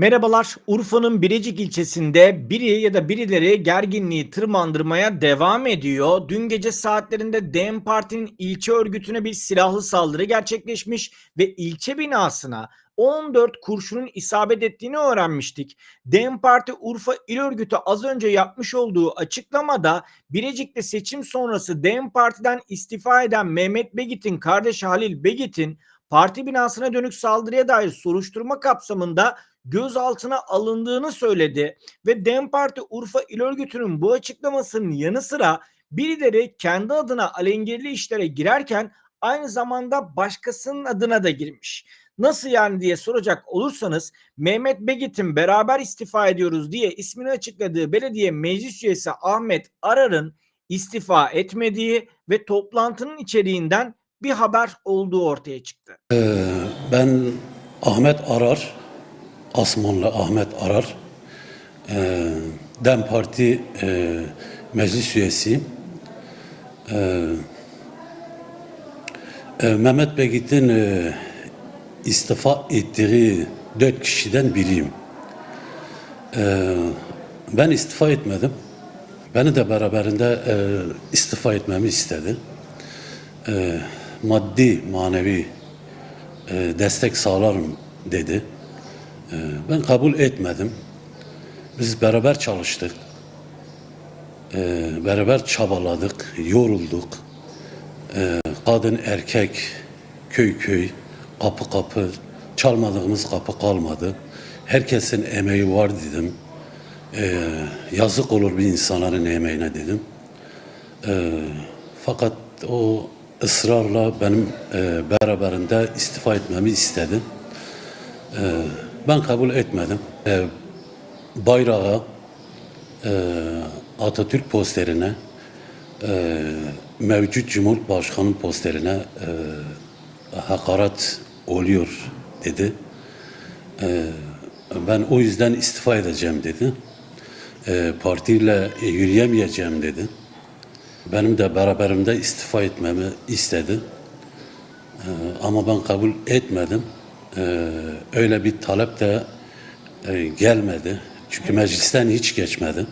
Merhabalar. Urfa'nın Birecik ilçesinde biri ya da birileri gerginliği tırmandırmaya devam ediyor. Dün gece saatlerinde DEM Parti'nin ilçe örgütüne bir silahlı saldırı gerçekleşmiş ve ilçe binasına 14 kurşunun isabet ettiğini öğrenmiştik. DEM Parti Urfa İl Örgütü az önce yapmış olduğu açıklamada Birecik'te seçim sonrası DEM Parti'den istifa eden Mehmet Begit'in kardeşi Halil Begit'in parti binasına dönük saldırıya dair soruşturma kapsamında gözaltına alındığını söyledi ve DEM Parti Urfa İl Örgütü'nün bu açıklamasının yanı sıra birileri kendi adına alengirli işlere girerken aynı zamanda başkasının adına da girmiş. Nasıl yani diye soracak olursanız Mehmet Begit'in beraber istifa ediyoruz diye ismini açıkladığı belediye meclis üyesi Ahmet Arar'ın istifa etmediği ve toplantının içeriğinden bir haber olduğu ortaya çıktı. Ee, ben Ahmet Arar, Asmanlı Ahmet Arar, ee, DEM Parti ee, meclis üyesiyim. Ee, e, Mehmet Begit'in ee, istifa ettiği dört kişiden biriyim. Ee, ben istifa etmedim. Beni de beraberinde ee, istifa etmemi istedi. Ee, maddi, manevi e, destek sağlarım dedi. E, ben kabul etmedim. Biz beraber çalıştık. E, beraber çabaladık, yorulduk. E, kadın, erkek, köy köy, kapı kapı, çalmadığımız kapı kalmadı. Herkesin emeği var dedim. Yazık olur bir insanların emeğine dedim. Fakat o ısrarla benim e, beraberinde istifa etmemi istedi. E, ben kabul etmedim. E, bayrağa, e, Atatürk posterine, e, mevcut Cumhurbaşkanı posterine e, hakaret oluyor dedi. E, ben o yüzden istifa edeceğim dedi. E, partiyle yürüyemeyeceğim dedi. Benim de beraberimde istifa etmemi istedi. Ee, ama ben kabul etmedim. Ee, öyle bir talep de e, gelmedi. Çünkü meclisten hiç geçmedi.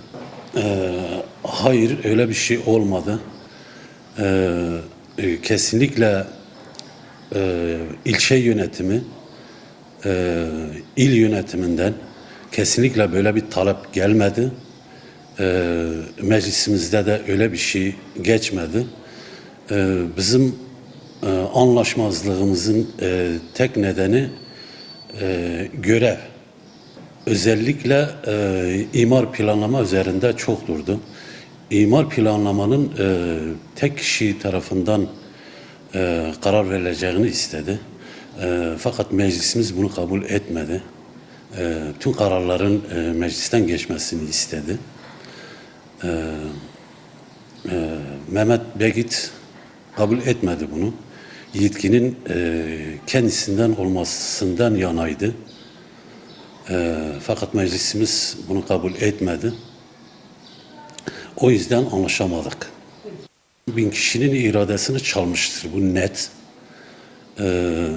Ee, hayır öyle bir şey olmadı. Ee, e, kesinlikle e, ilçe yönetimi il yönetiminden kesinlikle böyle bir talep gelmedi. Meclisimizde de öyle bir şey geçmedi. Bizim e, anlaşmazlığımızın e, tek nedeni e, görev. Özellikle e, imar planlama üzerinde çok durdu. İmar planlamanın e, tek kişi tarafından e, karar verileceğini istedi. E, fakat meclisimiz bunu kabul etmedi. E, tüm kararların e, meclisten geçmesini istedi. Ee, e, Mehmet Begit kabul etmedi bunu. Yetkinin e, kendisinden olmasından yanaydı. E, fakat meclisimiz bunu kabul etmedi. O yüzden anlaşamadık. Bin kişinin iradesini çalmıştır. Bu net. Ee,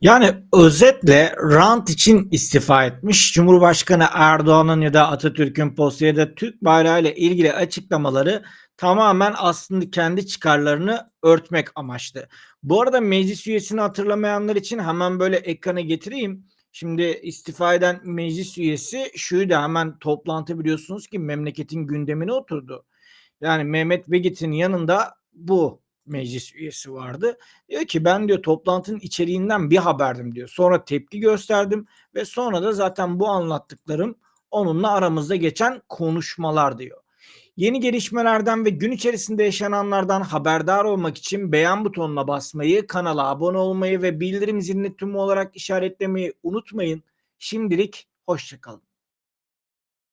Yani özetle rant için istifa etmiş. Cumhurbaşkanı Erdoğan'ın ya da Atatürk'ün posteri ya da Türk bayrağıyla ilgili açıklamaları tamamen aslında kendi çıkarlarını örtmek amaçlı. Bu arada meclis üyesini hatırlamayanlar için hemen böyle ekrana getireyim. Şimdi istifa eden meclis üyesi şuydu hemen toplantı biliyorsunuz ki memleketin gündemine oturdu. Yani Mehmet Begit'in yanında bu meclis üyesi vardı. Diyor ki ben diyor toplantının içeriğinden bir haberdim diyor. Sonra tepki gösterdim ve sonra da zaten bu anlattıklarım onunla aramızda geçen konuşmalar diyor. Yeni gelişmelerden ve gün içerisinde yaşananlardan haberdar olmak için beğen butonuna basmayı, kanala abone olmayı ve bildirim zilini tüm olarak işaretlemeyi unutmayın. Şimdilik hoşçakalın.